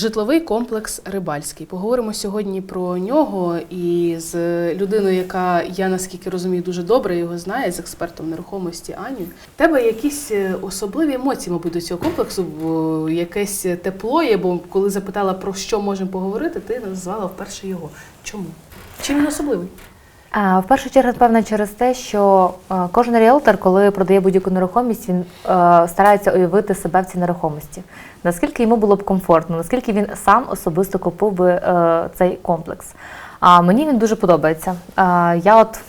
Житловий комплекс Рибальський. Поговоримо сьогодні про нього і з людиною, яка я наскільки розумію, дуже добре його знає, з експертом нерухомості Аню. Тебе якісь е, особливі емоції, мабуть, до цього комплексу, якесь тепло є, бо коли запитала про що можемо поговорити, ти назвала вперше його. Чому? Чим він особливий? В першу чергу, напевно, через те, що е, кожен ріелтор, коли продає будь-яку нерухомість, він е, старається уявити себе в цій нерухомості. Наскільки йому було б комфортно, наскільки він сам особисто купив би е, цей комплекс. А мені він дуже подобається. Я от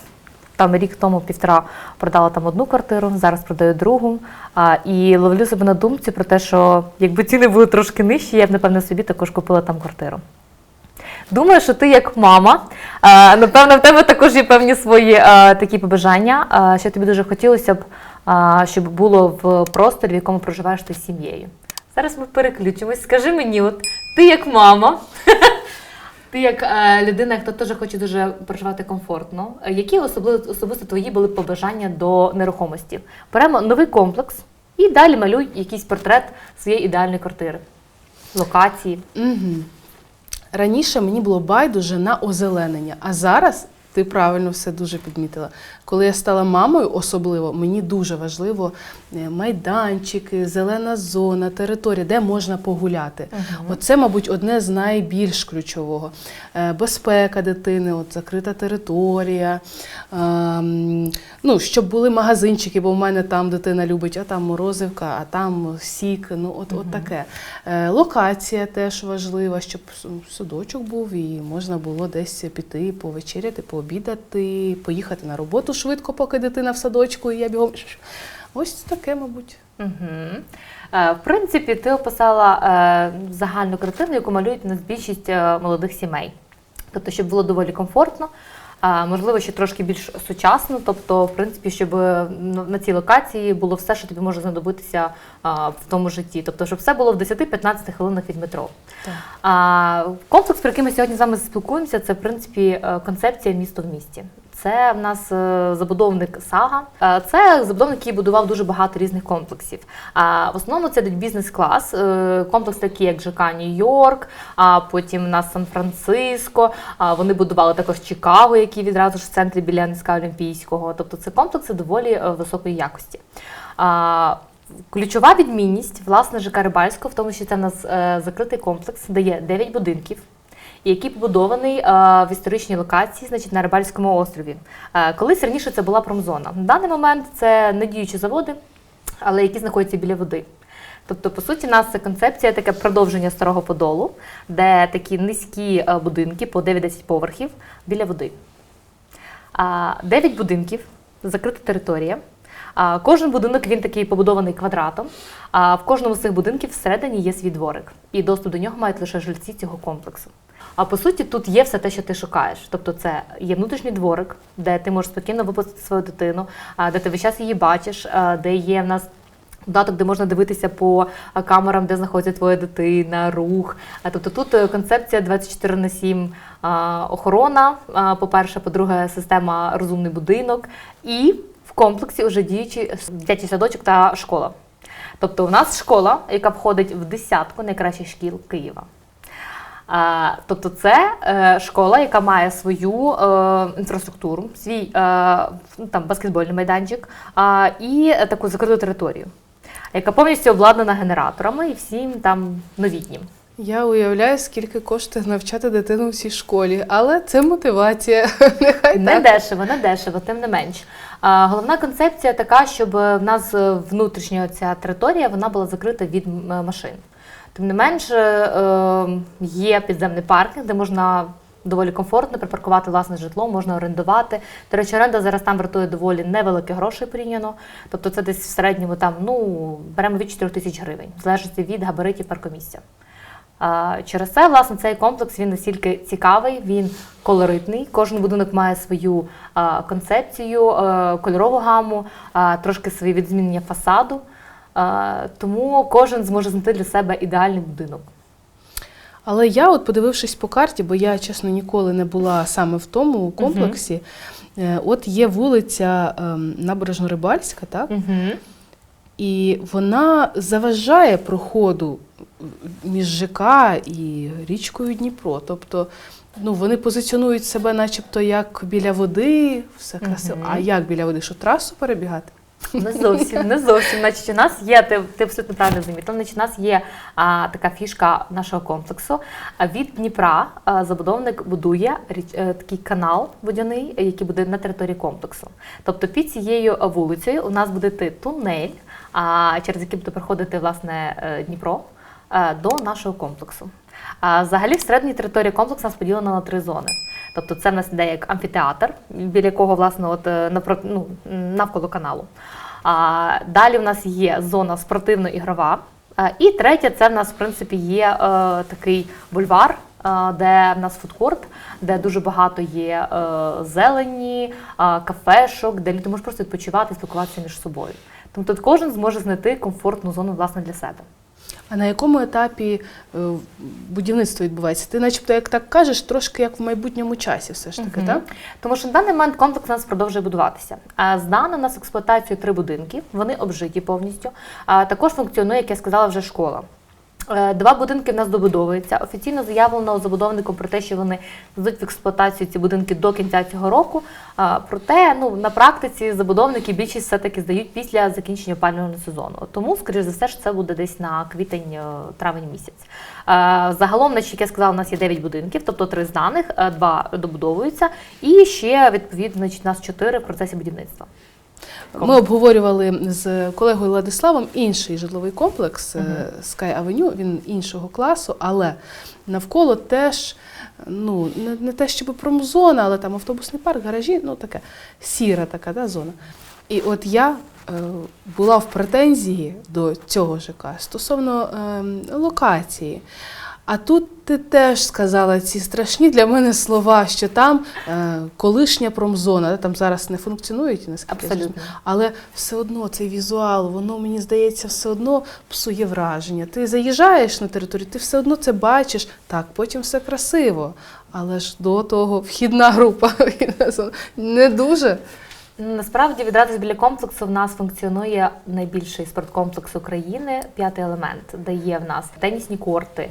там рік тому півтора продала там одну квартиру, зараз продаю другу. А, і ловлю себе на думці про те, що якби ціни були трошки нижчі, я б напевно собі також купила там квартиру. Думаю, що ти як мама. е, Напевно, в тебе також є певні свої е, такі побажання, е, що тобі дуже хотілося б, щоб було в просторі, в якому проживаєш ти з сім'єю. Зараз ми переключимось. Скажи мені, от ти як мама, ти як людина, хто теж хоче дуже проживати комфортно. Які особисто твої були побажання до нерухомості? Беремо новий комплекс і далі малюй якийсь портрет своєї ідеальної квартири, локації. Угу. Раніше мені було байдуже на озеленення, а зараз ти правильно все дуже підмітила. Коли я стала мамою, особливо мені дуже важливо е, майданчики, зелена зона, територія, де можна погуляти. Оце, мабуть, одне з найбільш ключового. Е, Безпека дитини, от закрита територія. ем, Ну, щоб були магазинчики, бо в мене там дитина любить, а там морозивка, а там сік. Ну, от, от таке. Е, Локація теж важлива, щоб садочок був і можна було десь піти, повечеряти, пообідати, поїхати на роботу швидко, поки дитина в садочку, і я бігом. Ось таке, мабуть. Угу. В принципі, ти описала е, загальну картину, яку малюють у нас більшість е, молодих сімей. Тобто, щоб було доволі комфортно, можливо, ще трошки більш сучасно. Тобто, в принципі, щоб ну, на цій локації було все, що тобі може знадобитися в тому житті. Тобто, щоб все було в 10-15 хвилинах від метро. Так. Комплекс, про який ми сьогодні з вами спілкуємося, це в принципі концепція місто в місті. Це в нас е, забудовник Сага. Е, Це забудовник, який будував дуже багато різних комплексів. В основному це бізнес-клас, е, комплекс такі, як ЖК Нью-Йорк, а потім у нас Сан-Франциско. Вони будували також Чикаго, який відразу ж в центрі біля НСК Олімпійського. Тобто це комплекси доволі високої якості. Ключова відмінність власне ЖК Рибальського в тому, що це в нас закритий комплекс, де є 9 будинків, який побудований е, в історичній локації, значить на Рибальському острові. Е, колись раніше це була промзона. На даний момент це не діючі заводи, але які знаходяться біля води. Тобто, по суті, у нас це концепція таке продовження старого подолу, де такі низькі е, будинки по 9-10 поверхів біля води. А, Дев'ять будинків, закрита територія. Кожен будинок він такий побудований квадратом. А в кожному з цих будинків всередині є свій дворик, і доступ до нього мають лише жильці цього комплексу. А по суті, тут є все те, що ти шукаєш. Тобто, це є внутрішній дворик, де ти можеш спокійно випустити свою дитину, де ти весь час її бачиш, де є в нас Додаток, де можна дивитися по камерам, де знаходиться твоя дитина, рух. Тобто тут е, концепція 24 на 7 охорона, по-перше, по-друге, система розумний будинок, і в комплексі вже діючий дитячий садочок та школа. Тобто, у нас школа, яка входить в десятку найкращих шкіл Києва. Тобто це е, школа, яка має свою е, інфраструктуру, свій е, ну, там, баскетбольний майданчик і таку закриту територію, яка повністю обладнана генераторами і всім там новітнім. Я уявляю, скільки коштує навчати дитину в цій школі, але це мотивація. Нехай Не так. дешево, не дешево, тим не менш. А, Головна концепція така, щоб в нас внутрішня ця територія вона була закрита від машин. Тим не менш, е, є підземний паркінг, де можна доволі комфортно припаркувати власне житло, можна орендувати. До речі, оренда зараз там вартує доволі невеликі гроші порівняно. Тобто це десь в середньому там, ну, беремо від 4 тисяч гривень, в залежності від габаритів паркомісця. Через це, власне, цей комплекс він настільки цікавий, він колоритний. Кожен будинок має свою концепцію, а, кольорову гаму, трошки свої відзмінення фасаду. А, тому кожен зможе знайти для себе ідеальний будинок. Але я, от подивившись по карті, бо я, чесно, ніколи не була саме в тому комплексі. е, От є вулиця ем, Набережно-Рибальська, так? Угу. І вона заважає проходу між ЖК і річкою Дніпро. Тобто ну, вони позиціонують себе начебто як біля води, все красиво. Мгм. А як біля води? Що трасу перебігати? Не зовсім, не зовсім. Значить, у нас є, ти, ти абсолютно правильно замітила, значить, у нас є а, така фішка нашого комплексу. А від Дніпра а, забудовник будує річ, е, такий канал водяний, який буде на території комплексу. Тобто під цією вулицею у нас буде йти тунель, а, через який буде проходити власне е, Дніпро е, до нашого комплексу. А взагалі всередині території комплексу нас поділена на три зони. Тобто це в нас йде як амфітеатр, біля якого власне от напро- ну, навколо каналу. А, далі в нас є зона спортивно-ігрова. А, і третє, це в нас в принципі є е, такий бульвар, е, де в нас фудкорт, де дуже багато є е, зелені, е, кафешок, де люди можуть просто відпочивати, спілкуватися між собою. Тобто кожен зможе знайти комфортну зону власне для себе. А на якому етапі е, будівництво відбувається? Ти, начебто, як так кажеш, трошки як в майбутньому часі, все ж таки, угу. так? Тому що на даний момент комплекс у нас продовжує будуватися. А здано у нас експлуатацію три будинки, вони обжиті повністю. А також функціонує, як я сказала, вже школа. Е, Два будинки в нас добудовуються. Офіційно заявлено забудовником про те, що вони здадуть в експлуатацію ці будинки до кінця цього року. Проте, ну на практиці забудовники більшість все-таки здають після закінчення опалювального сезону. Тому, скоріш за все, що це буде десь на квітень-травень місяць. Е, Загалом, значить, як я сказала, у нас є 9 будинків, тобто три зданих, е, два добудовуються, і ще відповідно, у нас 4 в процесі будівництва. Ми обговорювали з колегою Владиславом інший житловий комплекс е, Sky Avenue, він іншого класу, але навколо теж, ну, не, не те, щоб промзона, але там автобусний парк, гаражі, ну таке сіра така да, зона. І от я е, була в претензії до цього ЖК стосовно е, локації. А тут ти теж сказала ці страшні для мене слова, що там е, колишня промзона, там зараз не функціонують, наскільки я Абсолютно. зрозуміла. Але все одно цей візуал, воно мені здається, все одно псує враження. Ти заїжджаєш на територію, ти все одно це бачиш. Так, потім все красиво. Але ж до того вхідна група не дуже. Насправді відразу біля комплексу в нас функціонує найбільший спорткомплекс України п'ятий елемент, де є в нас тенісні корти,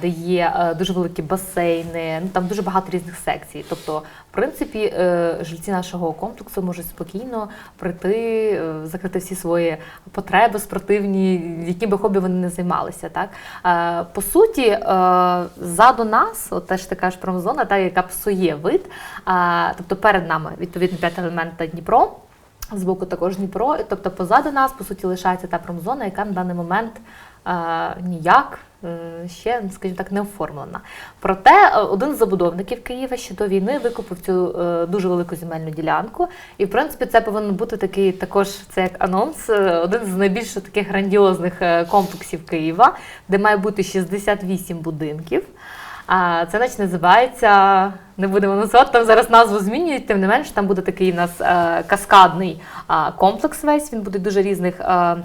де є е, дуже великі басейни. Ну там дуже багато різних секцій. Тобто, принципі, е, жильці нашого комплексу можуть спокійно прийти, е, закрити всі свої потреби спортивні, яким би хобі вони не займалися. Так Е, по суті, ззаду нас, от теж така ж промзона, та яка псує вид. Тобто перед нами відповідно п'ятий елемент та Дніпро. Збоку також Дніпро, тобто позаду нас, по суті, лишається та промзона, яка на даний момент ніяк е, ще, скажімо так, не оформлена. Проте е, один з забудовників Києва ще до війни викупив цю е, дуже велику земельну ділянку. І, в принципі, це повинен бути такий також це як анонс, е, один з найбільш таких грандіозних е, комплексів Києва, де має бути 68 будинків. А це значить називається, не будемо називати, там зараз назву змінюють, тим не менш, там буде такий у нас е, каскадний е, комплекс весь, він буде дуже різних е,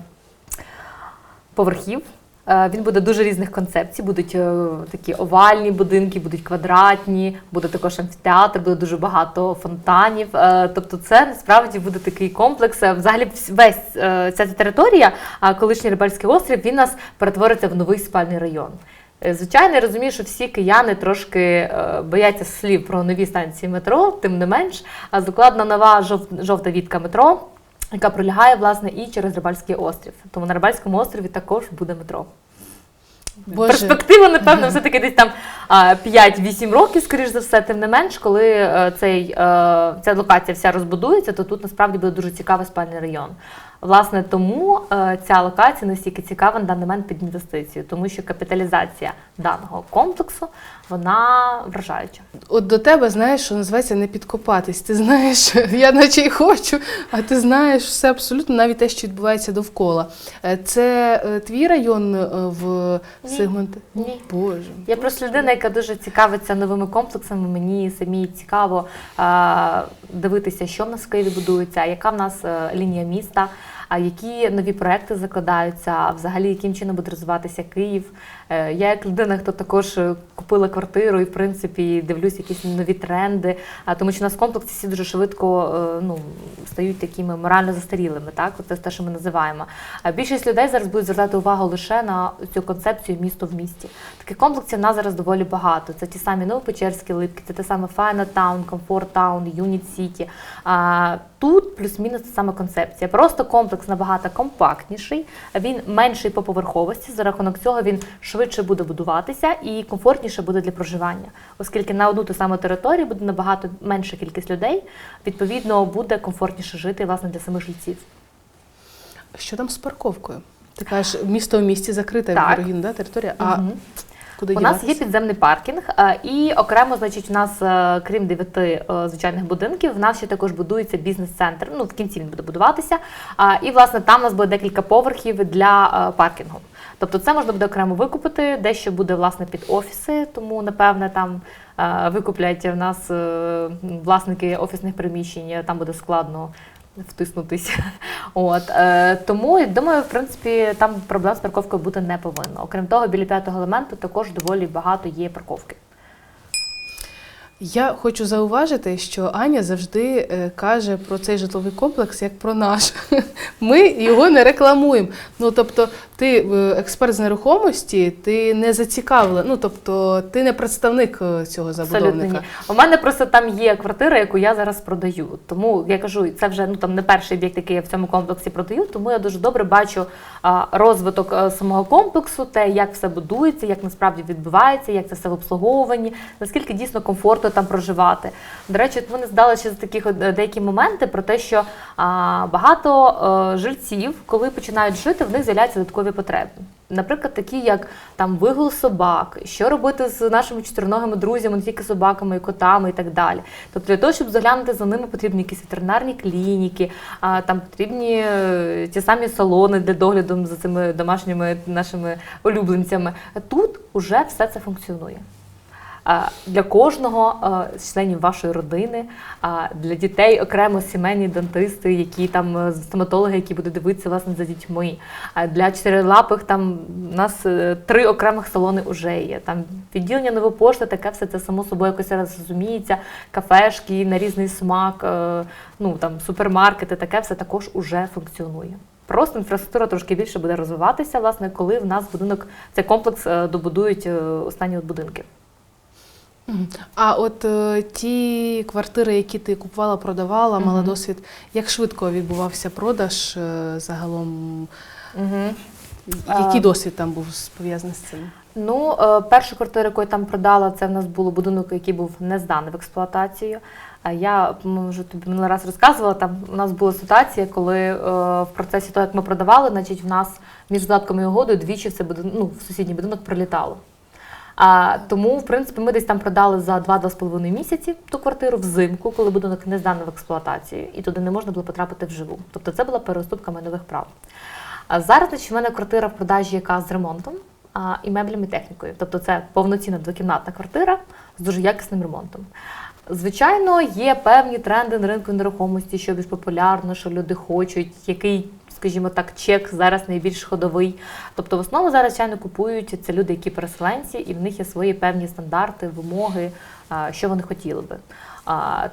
поверхів. Е, Він буде дуже різних концепцій. Будуть е, такі овальні будинки, будуть квадратні, буде також амфітеатр, буде дуже багато фонтанів. Е, Тобто, це насправді буде такий комплекс. Взагалі, весь ця територія, колишній Рибальський острів, він нас перетвориться в новий спальний район. Звичайно, я розумію, що всі кияни трошки бояться слів про нові станції метро, тим не менш, а закладена нова жовта вітка метро, яка пролягає власне і через Рибальський острів. Тому на Рибальському острові також буде метро. Боже, Перспектива, напевно, все-таки десь там 5-8 років, скоріш за все, тим не менш, коли е, цей, е, ця локація вся розбудується, то тут насправді буде дуже цікавий спальний район. Власне, тому е, ця локація настільки цікава на даний момент під інвестицію, тому що капіталізація даного комплексу вона вражаюча. От до тебе, знаєш, що називається не підкопатись. Ти знаєш, я наче й хочу, а ти знаєш все абсолютно, навіть те, що відбувається довкола. Е, Це е, твій район в Ні. сегменті? Ні. Боже. Я просто людина, яка дуже цікавиться новими комплексами. Мені самі цікаво дивитися, що в нас в Києві будується, яка в нас лінія міста. А які нові проекти закладаються, взагалі яким чином буде розвиватися Київ. Е, Я як людина, хто також е, купила квартиру і в принципі дивлюсь якісь нові тренди, тому що у нас в комплексі всі дуже швидко е, ну, стають такими морально застарілими. Так, це те, що ми називаємо. А більшість людей зараз будуть звертати увагу лише на цю концепцію місто в місті. Таких комплексів в нас зараз доволі багато. Це ті самі Новопечерські липки, це те саме Файна Таун, Комфорт Таун, Юніт Сіті. Тут плюс-мінус та сама концепція. Просто комплекс набагато компактніший, він менший по поверховості. За рахунок цього він швидше буде будуватися і комфортніше буде для проживання, оскільки на одну ту саму територію буде набагато менша кількість людей. Відповідно, буде комфортніше жити власне для самих жильців. Що там з парковкою? Ти кажеш, місто в місті закрита Так. вірогідно, да, територія. А Мгм. Куди У нас є підземний паркінг, е, і окремо, значить, у нас, е, крім дев'яти е, звичайних будинків, в нас ще також будується бізнес-центр. Ну, в кінці він буде будуватися. І, власне, там у нас буде декілька поверхів для паркінгу. Тобто це можна буде окремо викупити, дещо буде власне під офіси, тому напевне там викуплять в нас власники офісних приміщень, там буде складно втиснутися. От е, тому думаю, в принципі, там проблем з парковкою бути не повинно. Окрім того, біля п'ятого елементу також доволі багато є парковки. Я хочу зауважити, що Аня завжди е, каже про цей житловий комплекс як про наш. Ми його не рекламуємо. Ну тобто, ти е, експерт з нерухомості, ти не зацікавлена. Ну тобто, ти не представник е, цього Абсолютно забудовника. ні. У мене просто там є квартира, яку я зараз продаю. Тому я кажу, це вже ну там не перший об'єкт, який я в цьому комплексі продаю. Тому я дуже добре бачу а, розвиток а, самого комплексу, те, як все будується, як насправді відбувається, як це все в обслуговуванні, наскільки дійсно комфортно там проживати. До речі, от мене здали ще з таких е, деякі моменти про те, що а, багато е, жильців, коли починають жити, в них з'являються додаткові потреби. Наприклад, такі як там вигул собак, що робити з нашими чотириногими друзями, не тільки собаками і котами і так далі. Тобто для того, щоб заглянути за ними, потрібні якісь ветеринарні клініки, а, там потрібні е, ті самі салони для догляду за цими домашніми нашими улюбленцями. Тут уже все це функціонує. А, Для кожного е, з членів вашої родини, а, для дітей окремо сімейні дантисти, які там е, стоматологи, які будуть дивитися власне за дітьми. А для чотирилапих там у нас е, три окремих салони вже є. Там відділення нової пошти, таке все це само собою якось розуміється. Кафешки на різний смак, е, ну там супермаркети, таке все також уже функціонує. Просто інфраструктура трошки більше буде розвиватися, власне, коли в нас будинок, цей комплекс е, добудують е, останні будинки. А от е, ті квартири, які ти купувала, продавала, мала Мгм. досвід, як швидко відбувався продаж е, загалом? Угу. Який А. досвід там був пов'язаний з цим? Ну, е, першу квартиру, яку я там продала, це в нас було будинок, який був не зданий в експлуатацію. А я може тобі минулий раз розказувала. Там у нас була ситуація, коли е, в процесі того, як ми продавали, значить, в нас між додатком і угодою двічі в, будин- ну, в сусідній будинок прилітало. А, тому, в принципі, ми десь там продали за 2-2,5 місяці ту квартиру взимку, коли будинок не зданий в експлуатацію, і туди не можна було потрапити вживу. Тобто це була переуступка майнових прав. А зараз значить, в мене квартира в продажі, яка з ремонтом а, і меблями і технікою. Тобто це повноцінна двокімнатна квартира з дуже якісним ремонтом. Звичайно, є певні тренди на ринку нерухомості, що більш популярно, що люди хочуть, який, скажімо так, чек зараз найбільш ходовий. Тобто, в основному зараз звичайно купують це люди, які переселенці, і в них є свої певні стандарти, вимоги, що вони хотіли би.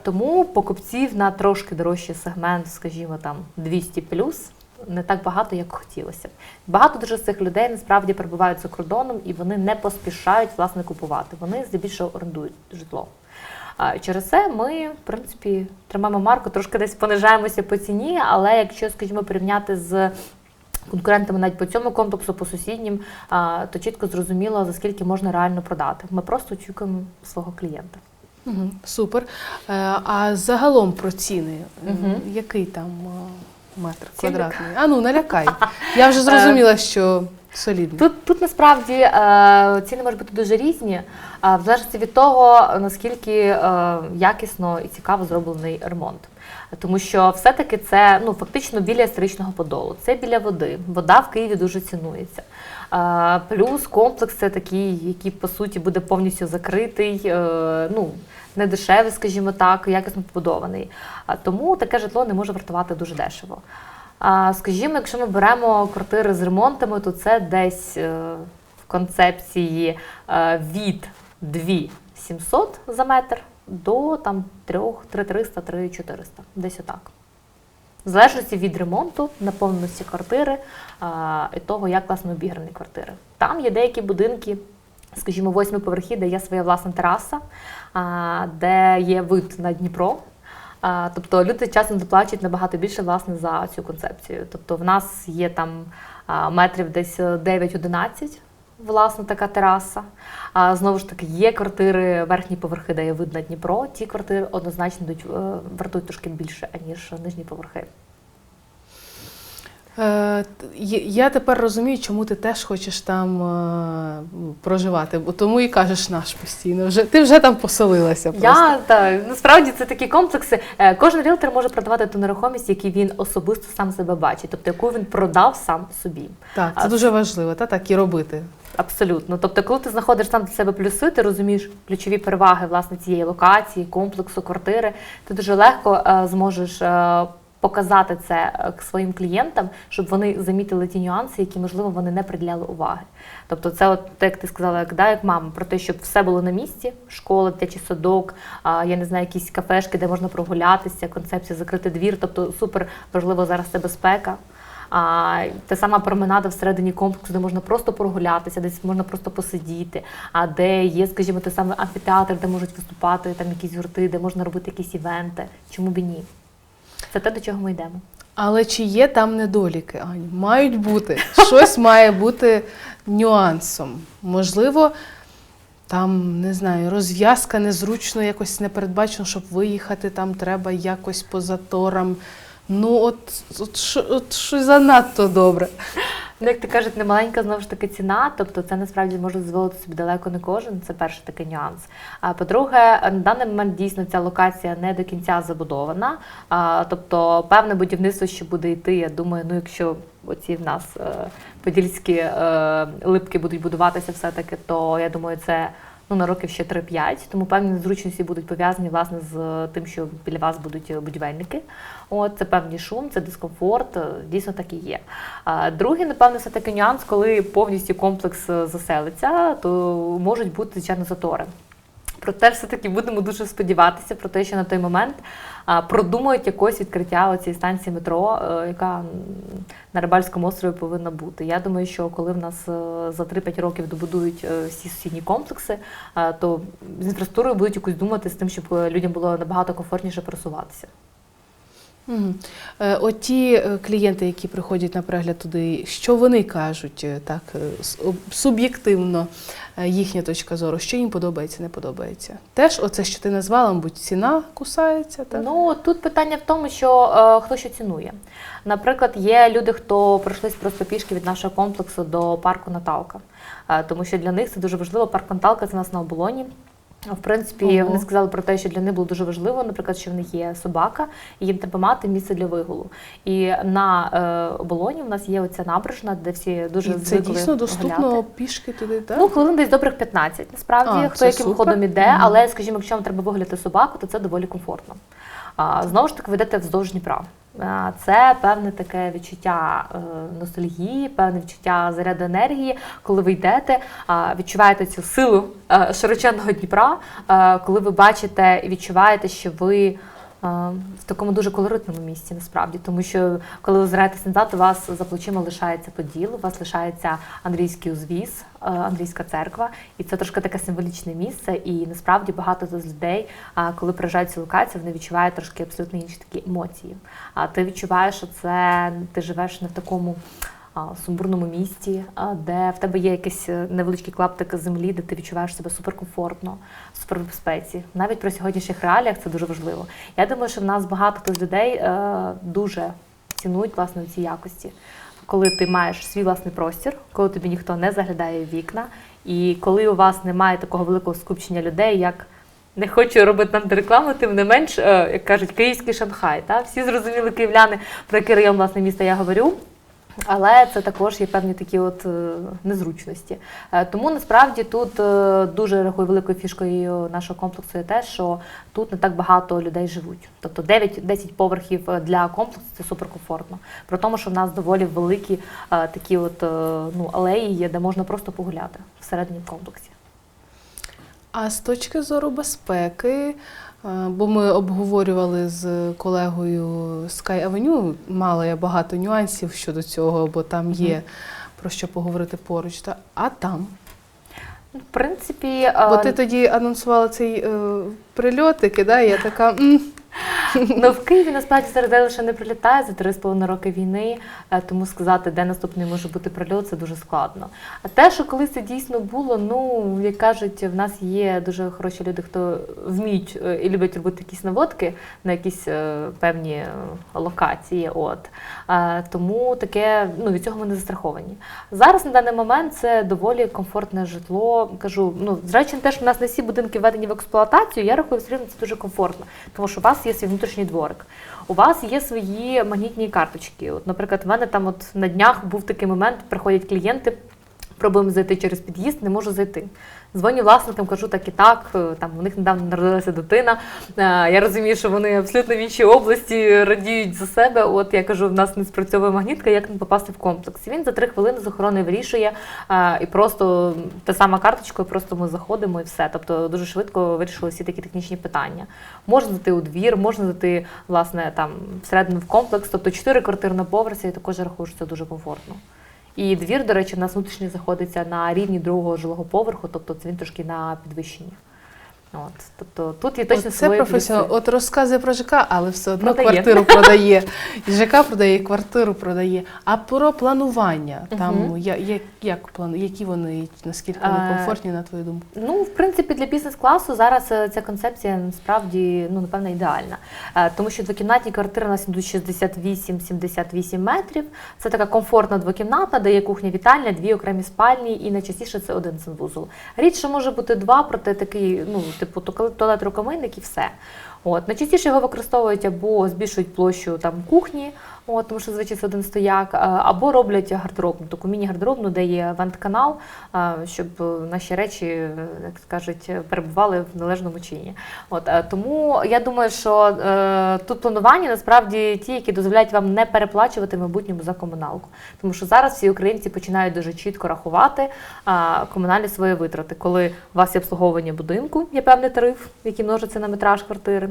Тому покупців на трошки дорожчий сегмент, скажімо там 200 не так багато, як хотілося б. Багато дуже з цих людей насправді перебувають за кордоном і вони не поспішають власне купувати. Вони здебільшого орендують житло. Через це ми, в принципі, тримаємо марку, трошки десь понижаємося по ціні, але якщо, скажімо, порівняти з конкурентами навіть по цьому комплексу, по сусіднім, то чітко зрозуміло, за скільки можна реально продати. Ми просто очікуємо свого клієнта. Угу, супер. Е, А загалом про ціни, Мгм. який там е, метр квадратний? А ну налякай. Я вже зрозуміла, що солідний. Тут, тут насправді е, ціни можуть бути дуже різні, е, в залежності від того, наскільки е, якісно і цікаво зроблений ремонт. Тому що все-таки це ну, фактично біля історичного подолу, це біля води. Вода в Києві дуже цінується. Плюс комплекс це такий, який по суті буде повністю закритий, е, ну, не дешевий, скажімо так, якісно побудований. Тому таке житло не може вартувати дуже дешево. А, скажімо, якщо ми беремо квартири з ремонтами, то це десь е, в концепції е, від 2700 за метр до там 3300, 3400, десь отак. В залежності від ремонту, наповненості квартири а, і того, як власне обіграні квартири. Там є деякі будинки, скажімо, восьми поверхи, де є своя власна тераса, а, де є вид на Дніпро. Тобто люди часом доплачують набагато більше власне за цю концепцію. Тобто в нас є там метрів десь 9-11, власне, така тераса. А знову ж таки, є квартири, верхні поверхи, де є видно Дніпро. Ті квартири однозначно йдуть, е, вартують трошки більше, аніж нижні поверхи. Е, я тепер розумію, чому ти теж хочеш там е, проживати, бо тому і кажеш наш постійно. Вже, ти вже там поселилася просто. Я та насправді це такі комплекси. Е, Кожен ріелтор може продавати ту нерухомість, яку він особисто сам себе бачить, тобто яку він продав сам собі. Так, це А- дуже важливо, та так і робити. Абсолютно. Тобто, коли ти знаходиш сам для себе плюси, ти розумієш ключові переваги власне цієї локації, комплексу, квартири, ти дуже легко зможеш. Показати це е, своїм клієнтам, щоб вони замітили ті нюанси, які можливо вони не приділяли уваги. Тобто, це, от як ти сказала, як да, як мама, про те, щоб все було на місці, школа, дитячий садок, я не знаю, якісь кафешки, де можна прогулятися, концепція закрити двір. Тобто супер важливо зараз це безпека. А, та сама променада всередині комплексу, де можна просто прогулятися, десь можна просто посидіти, а де є, скажімо, той самий амфітеатр, де можуть виступати там якісь гурти, де можна робити якісь івенти. Чому б і ні? Це те, до чого ми йдемо. Але чи є там недоліки, Ані, Мають бути. Щось має бути нюансом. Можливо, там, не знаю, розв'язка незручно, якось не передбачено, щоб виїхати, там треба якось по заторам. Ну, от, от, от щось занадто добре. Ну, як ти кажуть, немаленька знову ж таки ціна, тобто це насправді може дозволити собі далеко не кожен. Це перший такий нюанс. А по-друге, на даний момент дійсно ця локація не до кінця забудована. А, тобто, певне будівництво ще буде йти. Я думаю, ну якщо оці в нас е, подільські е, липки будуть будуватися все-таки, то я думаю, це. Ну, на років ще 3-5, тому певні незручності будуть пов'язані власне з тим, що біля вас будуть будівельники. От це певний шум, це дискомфорт, е, дійсно так і є. А другий, напевно, все таки нюанс, коли повністю комплекс е, заселиться, то можуть бути звичайно затори. Проте, все-таки будемо дуже сподіватися про те, що на той момент продумають якось відкриття цієї станції метро, е, яка на Рибальському острові повинна бути. Я думаю, що коли в нас е, за 3-5 років добудують е, всі сусідні комплекси, то з інфраструктурою будуть якось думати з тим, щоб людям було набагато комфортніше пересуватися. Мгм. Е, От ті е, клієнти, які приходять на перегляд туди, що вони кажуть е, так суб'єктивно, їхня точка зору, що їм подобається, не подобається. Теж оце, що ти назвала, мабуть, ціна кусається, так? Ну тут питання в тому, що е, хто що цінує. Наприклад, є люди, хто пройшлись просто пішки від нашого комплексу до парку Наталка, Е, тому що для них це дуже важливо. Парк Наталка це у нас на оболоні. В принципі, Ого. вони сказали про те, що для них було дуже важливо, наприклад, що в них є собака, і їм треба мати місце для вигулу. І на е, оболоні в нас є оця набережна, де всі дуже І це звикли дійсно доступно гуляти. пішки туди, так? Ну, хвилин десь добрих 15, насправді, А, хто яким супер. ходом іде, Мгм. але, скажімо, якщо вам треба вигляти собаку, то це доволі комфортно. А, знову ж таки, ви йдете вздовж Дніпра. Це певне таке відчуття е, ностальгії, певне відчуття заряду енергії, коли ви йдете, відчуваєте цю силу е, широченного Дніпра, е, коли ви бачите і відчуваєте, що ви в такому дуже колоритному місці, насправді, тому що коли ви озираєтесь назад, у вас за плечима лишається Поділ, у вас лишається андрійський узвіз, е, андрійська церква, і це трошки таке символічне місце. І насправді багато з людей, коли приїжджають цю локацію, вони відчувають трошки абсолютно інші такі емоції. А ти відчуваєш, що це ти живеш не в такому. Сумбурному місті, де в тебе є якийсь е, невеличкий клаптик землі, де ти відчуваєш себе суперкомфортно, супер в безпеці. Навіть при сьогоднішніх реаліях це дуже важливо. Я думаю, що в нас багато хто з людей е, дуже цінують власне ці якості. Коли ти маєш свій власний простір, коли тобі ніхто не заглядає в вікна, і коли у вас немає такого великого скупчення людей, як не хочу робити нам рекламу, тим не менш, е, як кажуть, київський Шанхай. Та? Всі зрозуміли київляни, про який район власне міста я говорю. Але це також є певні такі от е, незручності. Е, Тому насправді тут е, дуже великою фішкою нашого комплексу є те, що тут не так багато людей живуть. Тобто 9-10 поверхів для комплексу це суперкомфортно. При тому, що в нас доволі великі такі от ну, алеї є, де можна просто погуляти всередині комплексі. А з точки зору безпеки, бо ми обговорювали з колегою Sky Avenue, мала я багато нюансів щодо цього, бо там є про що поговорити поруч. Та, а там? Ну, В принципі, е, Бо ти тоді анонсувала цей е, прильотик, да, і я така. М, Ну, в Києві насправді зараз лише не прилітає за 3,5 роки війни, е, тому сказати, де наступний може бути прильот, це дуже складно. А те, що коли це дійсно було, ну як кажуть, в нас є дуже хороші люди, хто вміють е, і люблять робити якісь наводки на якісь е, певні локації. От тому таке ну від цього ми не застраховані. Зараз на даний момент це доволі комфортне житло. Кажу, ну з речі, на те, що в нас не всі будинки введені в експлуатацію, я рахую, все рівно це дуже комфортно, тому що у вас є свій внутрішній дворик. У вас є свої магнітні карточки. От, наприклад, в мене там от на днях був такий момент, приходять клієнти, пробуємо зайти через під'їзд, не можу зайти. Дзвоню власникам, кажу так і так. е, Там у них недавно народилася дитина. Е, Я розумію, що вони абсолютно в іншій області радіють за себе. От я кажу, в нас не спрацьовує магнітка, як не попасти в комплекс. Він за три хвилини з охорони вирішує е, і просто та сама карточкою, просто ми заходимо і все. Тобто дуже швидко вирішили всі такі технічні питання. Можна зайти у двір, можна зайти власне там всередину в комплекс. Тобто чотири квартири на поверсі, я також рахую, що це дуже комфортно. І двір, до речі, у нас внутрішній знаходиться на рівні другого жилого поверху, тобто він трошки на підвищенні. От, тобто тут є точно Це професіонал. От розказує про ЖК, але все одно Продає. квартиру продає. І ЖК продає, і квартиру продає. А про планування там я, я, як плану, які вони, наскільки вони комфортні, на твою думку? Ну, в принципі, для бізнес-класу зараз е, ця концепція насправді ну, напевно ідеальна. Е, Тому що двокімнатні квартири у нас йдуть 68-78 метрів. Це така комфортна двокімната, де є кухня, вітальня, дві окремі спальні, і найчастіше це один санвузол. Рідше може бути два, проте такий, ну, типу, туалет- рукомийник і все. От. Найчастіше його використовують або збільшують площу там, кухні, от, тому що звичайно один стояк, або роблять гардеробну, таку міні-гардеробну, де є вент-канал, щоб е, наші речі, е, як скажуть, перебували в належному чині. От, е, тому я думаю, що е, тут планування насправді ті, які дозволяють вам не переплачувати в майбутньому за комуналку. Тому що зараз всі українці починають дуже чітко рахувати комунальні свої витрати. Коли у вас є обслуговування будинку, є певний тариф, який множиться на метраж квартири.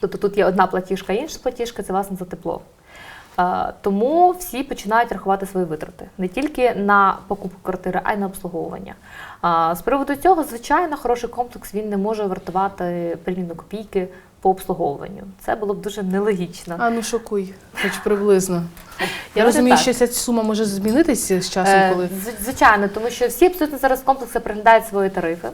Тобто тут є одна платіжка, інша платіжка це власне за тепло. Е, Тому всі починають рахувати свої витрати не тільки на покупку квартири, а й на обслуговування. З приводу цього, звичайно, хороший комплекс він не може вартувати примірно копійки по обслуговуванню. Це було б дуже нелогічно. А ну шокуй, хоч приблизно. Я Давайте розумію, що ця сума може змінитися з часом, Е, коли Звичайно, тому що всі абсолютно зараз комплекси переглядають свої тарифи,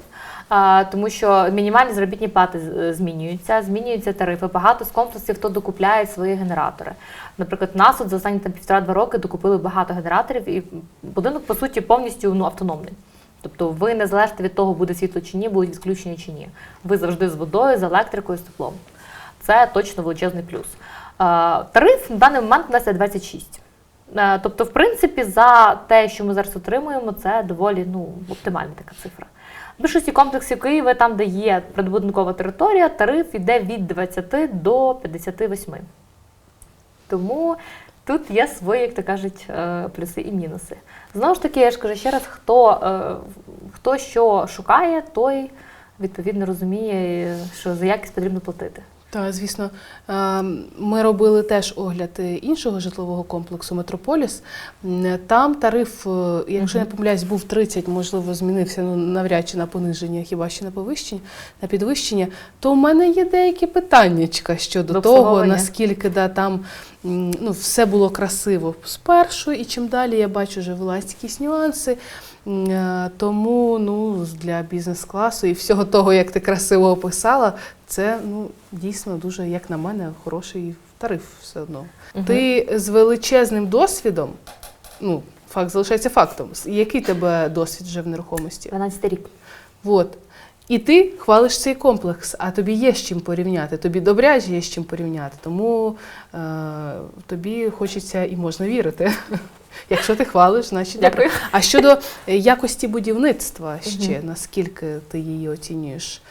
тому що мінімальні заробітні плати е, змінюються, змінюються тарифи. Багато з комплексів хто докупляє свої генератори. Наприклад, нас от за останні там півтора-два роки докупили багато генераторів, і будинок по суті повністю ну, автономний. Тобто ви не залежите від того, буде світло чи ні, будуть відключення чи ні. Ви завжди з водою, з електрикою, з теплом. Це точно величезний плюс. Тариф на даний момент у нас є 26. Е, Тобто, в принципі, за те, що ми зараз отримуємо, це доволі ну, оптимальна така цифра. В більшості комплексів Києва, там, де є прибудинкова територія, тариф йде від 20 до 58. Тому тут є свої, як то кажуть, е, плюси і мінуси. Знову ж таки, я ж кажу ще раз, хто, е, хто що шукає, той відповідно розуміє, що за якість потрібно платити. Так, звісно, ми робили теж огляд іншого житлового комплексу Метрополіс. Там тариф, е, якщо не помиляюсь, був 30, можливо, змінився ну, навряд чи на пониження, хіба що на повищення, на підвищення. То в мене є деякі питаннячка щодо До того, наскільки да, там ну, все було красиво спершу, і чим далі я бачу, вже вилазять якісь нюанси. Е, Тому ну, для бізнес-класу і всього того, як ти красиво описала, це ну, дійсно дуже, як на мене, хороший тариф все одно. Мгм. Ти з величезним досвідом, ну, факт залишається фактом. Який тебе досвід вже в нерухомості? 12 рік. От. І ти хвалиш цей комплекс, а тобі є з чим порівняти, тобі добряче є з чим порівняти. Тому е, тобі хочеться і можна вірити. Якщо ти хвалиш, значить Дякую. добре. А щодо е, якості будівництва ще, наскільки ти її оцінюєш?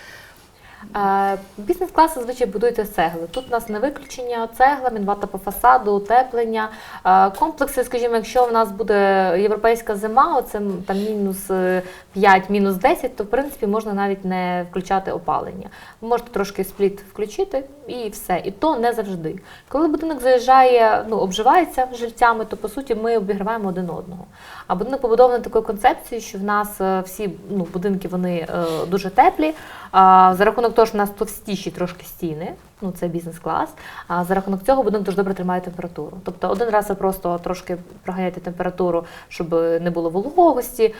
Е, Бізнес-клас зазвичай будується з цегли. Тут у нас не виключення цегла, мінвата по фасаду, утеплення. Е, Комплекси, скажімо, якщо в нас буде європейська зима, оце там мінус 5, мінус 10, то в принципі можна навіть не включати опалення. Ви можете трошки спліт включити і все. І то не завжди. Коли будинок заїжджає, ну обживається жильцями, то по суті ми обігріваємо один одного. А будинок побудований такою концепцією, що в нас е, всі ну, будинки вони е, дуже теплі. За рахунок того, що в нас товстіші трошки стіни, ну це бізнес-клас. А за рахунок цього будинок дуже добре тримає температуру. Тобто один раз ви просто трошки проганяєте температуру, щоб не було вологості.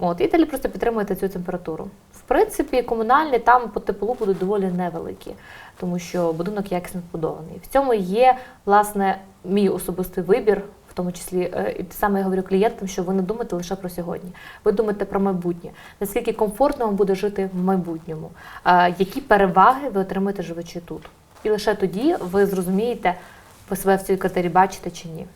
От, і далі просто підтримуєте цю температуру. В принципі, комунальні там по теплу будуть доволі невеликі, тому що будинок якісно побудований. В цьому є, власне, мій особистий вибір, в тому числі, е, і саме я говорю клієнтам, що ви не думаєте лише про сьогодні. Ви думаєте про майбутнє, наскільки комфортно вам буде жити в майбутньому, які переваги ви отримаєте живучи тут. І лише тоді ви зрозумієте, ви себе в цій квартирі бачите чи ні.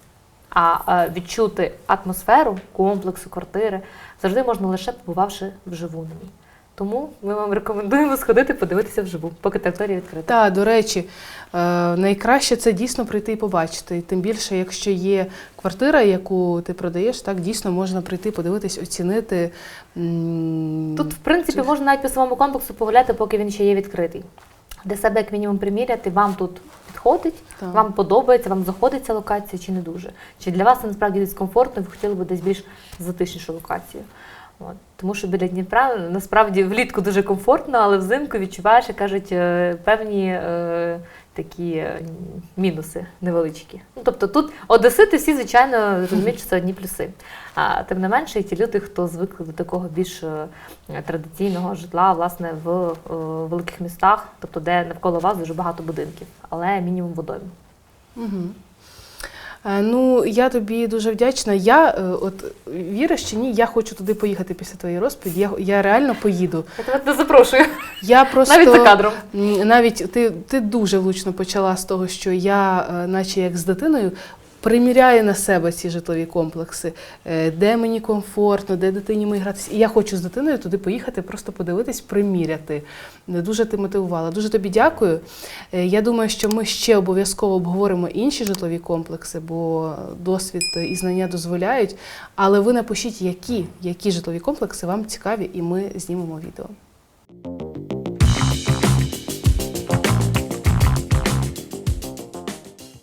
А е, відчути атмосферу комплексу квартири завжди можна лише побувавши вживу на ній. Тому ми вам рекомендуємо сходити подивитися вживу, поки територія відкрита. Так, до речі, е, найкраще це дійсно прийти і побачити. Тим більше, якщо є квартира, яку ти продаєш, так дійсно можна прийти, подивитись, оцінити. Тут, в принципі, можна навіть по своєму комплексу погуляти, поки він ще є відкритий. Для себе, як мінімум, приміряти, вам тут підходить, Так. вам подобається, вам заходить ця локація чи не дуже. Чи для вас це насправді дискомфортно, ви хотіли б десь більш затишнішу локацію. От. Тому що біля Дніпра насправді влітку дуже комфортно, але взимку відчуваєш, як кажуть, е, певні е, такі е, мінуси невеличкі. Ну, тобто тут одесити всі, звичайно, розуміють, що це одні плюси. А тим не менше, і ті люди, хто звикли до такого більш е, традиційного житла, власне, в е, великих містах, тобто де навколо вас дуже багато будинків, але мінімум водойм. Мгм. Е, Ну, я тобі дуже вдячна. Я е, от віриш чи ні, я хочу туди поїхати після твоєї розповіді. Я, я реально поїду. Я тебе не запрошую, Я просто навіть за кадром. Навіть ти, ти дуже влучно почала з того, що я, е, наче як з дитиною, приміряю на себе ці житлові комплекси, е, де мені комфортно, де дитині мені гратися. І я хочу з дитиною туди поїхати, просто подивитись, приміряти. Дуже ти мотивувала. Дуже тобі дякую. Е, Я думаю, що ми ще обов'язково обговоримо інші житлові комплекси, бо досвід і знання дозволяють. Але ви напишіть, які, які житлові комплекси вам цікаві, і ми знімемо відео.